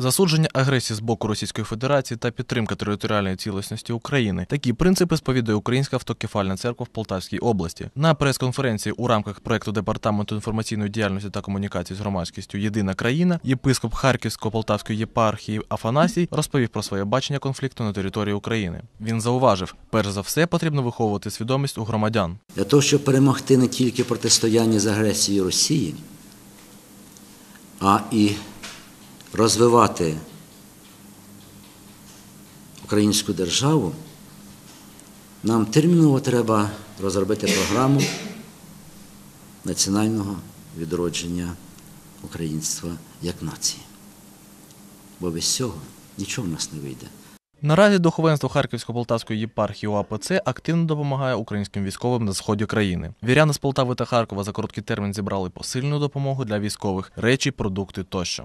Засудження агресії з боку Російської Федерації та підтримка територіальної цілісності України. Такі принципи сповідує Українська автокефальна церква в Полтавській області. На прес-конференції у рамках проекту департаменту інформаційної діяльності та комунікації з громадськістю Єдина країна єпископ Харківсько-Полтавської єпархії Афанасій розповів про своє бачення конфлікту на території України. Він зауважив, перш за все потрібно виховувати свідомість у громадян. Для того, щоб перемогти не тільки протистояння з агресією Росії, а і розвивати українську державу, нам терміново треба розробити програму національного відродження українства як нації. Бо без цього нічого в нас не вийде. Наразі духовенство Харківсько-Полтавської єпархії УАПЦ активно допомагає українським військовим на сході країни. Віряни з Полтави та Харкова за короткий термін зібрали посильну допомогу для військових речі, продукти тощо.